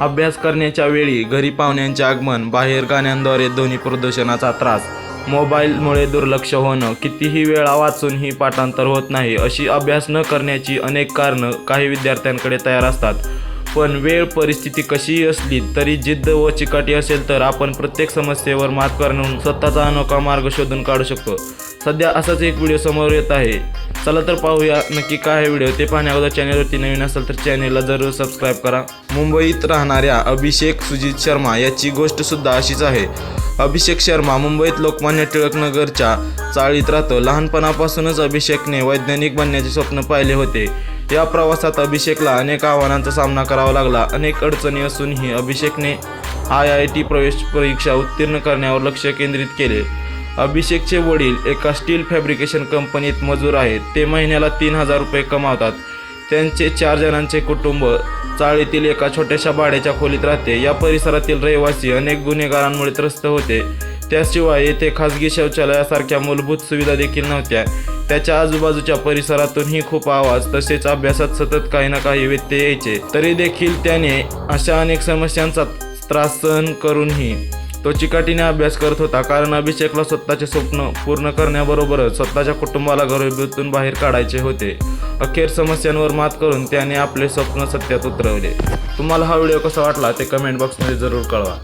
अभ्यास करण्याच्या वेळी घरी पाहुण्यांचे आगमन बाहेर गाण्यांद्वारे ध्वनी प्रदूषणाचा त्रास मोबाईलमुळे दुर्लक्ष होणं कितीही वेळा वाचूनही पाठांतर होत नाही अशी अभ्यास न करण्याची अनेक कारणं काही विद्यार्थ्यांकडे तयार असतात. पण वेळ परिस्थिती कशीही असली तरी जिद्द व चिकाटी असेल तर आपण प्रत्येक समस्येवर मात करून स्वतःचा अनोखा मार्ग शोधून काढू शकतो. सध्या असाच एक व्हिडिओ समोर येत आहे. चला तर पाहूया नक्की काय आहे व्हिडिओ. ते पाहण्या अगोदर चॅनलवरती नवीन असेल तर चॅनलला जरूर सबस्क्राईब करा. मुंबईत राहणाऱ्या अभिषेक सुजित शर्मा याची गोष्ट सुद्धा अशीच आहे. अभिषेक शर्मा मुंबईत लोकमान्य टिळकनगरच्या चाळीत राहतो. लहानपणापासूनच अभिषेकने वैज्ञानिक बनण्याचे स्वप्न पाहिले होते. या प्रवासात अभिषेकला अनेक आव्हानांचा सामना करावा लागला. अनेक अडचणी असूनही अभिषेकने आय आय टी प्रवेश परीक्षा उत्तीर्ण करण्यावर लक्ष केंद्रित केले. अभिषेकचे वडील एका स्टील फॅब्रिकेशन कंपनीत मजूर आहेत. ते महिन्याला तीन हजार रुपये कमावतात. त्यांचे चार जणांचे कुटुंब चाळीतील एका छोट्याशा भाड्याच्या खोलीत राहते. या परिसरातील रहिवासी अनेक गुन्हेगारांमुळे त्रस्त होते. त्याशिवाय येथे खासगी शौचालयासारख्या मूलभूत सुविधा देखील नव्हत्या. त्याच्या आजूबाजूच्या परिसरातूनही खूप आवाज तसेच अभ्यासात सतत काही ना काही व्यत्यय यायचे. तरी देखील त्याने अशा अनेक समस्यांचा त्रास सहन करूनही तो चिकाटीने अभ्यास करत होता. कारण अभिषेकला स्वतःचे स्वप्न पूर्ण करण्याबरोबरच स्वतःच्या कुटुंबाला गरिबीतून बाहेर काढायचे होते. अखेर समस्यांवर मात करून त्याने आपले स्वप्न सत्यात उतरवले. तुम्हाला हा व्हिडिओ कसा वाटला ते कमेंट बॉक्समध्ये जरूर कळवा.